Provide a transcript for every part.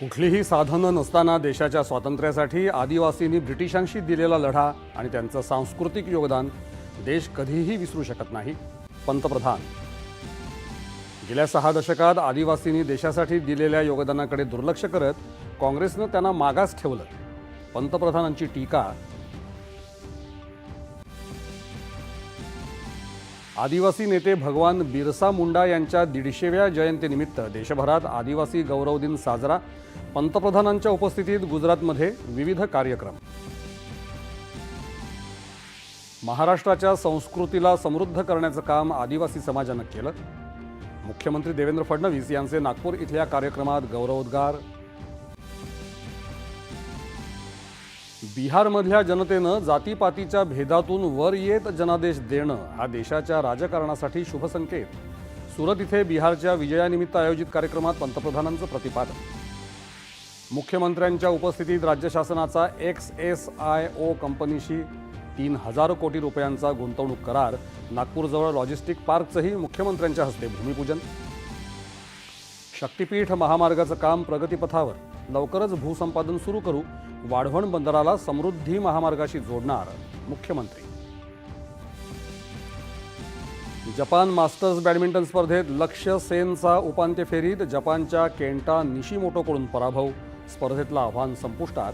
कुठलीही साधनं नसताना देशाच्या स्वातंत्र्यासाठी आदिवासींनी ब्रिटिशांशी दिलेला लढा आणि त्यांचं सांस्कृतिक योगदान देश कधीही विसरू शकत नाही. पंतप्रधान. गेल्या सहा दशकात आदिवासींनी देशासाठी दिलेल्या योगदानाकडे दुर्लक्ष करत काँग्रेसनं त्यांना मागास ठेवलं. पंतप्रधानांची टीका आदिवासी नेते भगवान बिरसा मुंडा यांच्या दीडशेव्या जयंतीनिमित्त देशभरात आदिवासी गौरव दिन साजरा. पंतप्रधानांच्या उपस्थितीत गुजरातमध्ये विविध कार्यक्रम. महाराष्ट्राच्या संस्कृतीला समृद्ध करण्याचं काम आदिवासी समाजानं केलं. मुख्यमंत्री देवेंद्र फडणवीस यांचे नागपूर इथल्या कार्यक्रमात गौरवोद्गार बिहारमधल्या जनतेनं जातीपातीच्या भेदातून वर येत जनादेश देणं हा देशाच्या राजकारणासाठी शुभसंकेत सुरत इथे बिहारच्या विजयानिमित्त आयोजित कार्यक्रमात पंतप्रधानांचं प्रतिपादन. मुख्यमंत्र्यांच्या उपस्थितीत राज्य शासनाचा एक्स एस आय ओ कंपनीशी तीन हजार कोटी रुपयांचा गुंतवणूक करार. नागपूरजवळ लॉजिस्टिक पार्कचंही मुख्यमंत्र्यांच्या हस्ते भूमिपूजन. शक्तीपीठ महामार्गाचं काम प्रगतीपथावर. लवकरच भूसंपादन सुरू करू. वाढवण बंदराला समृद्धी महामार्गाशी जोडणार मुख्यमंत्री. जपान मास्टर्स बॅडमिंटन स्पर्धेत लक्ष्य सेनचा उपांत्य फेरीत जपानच्या केंटा निशिमोटोकडून पराभव. स्पर्धेतलं आव्हान संपुष्टात.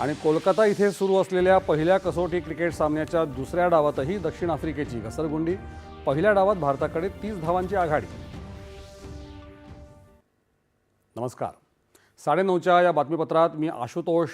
आणि कोलकाता इथे सुरू असलेल्या पहिल्या कसोटी क्रिकेट सामन्याच्या दुसऱ्या डावातही दक्षिण आफ्रिकेची घसरगुंडी. पहिल्या डावात भारताकडे तीस धावांची आघाडी. नमस्कार. साडेनऊच्या या बातमीपत्रात मी आशुतोष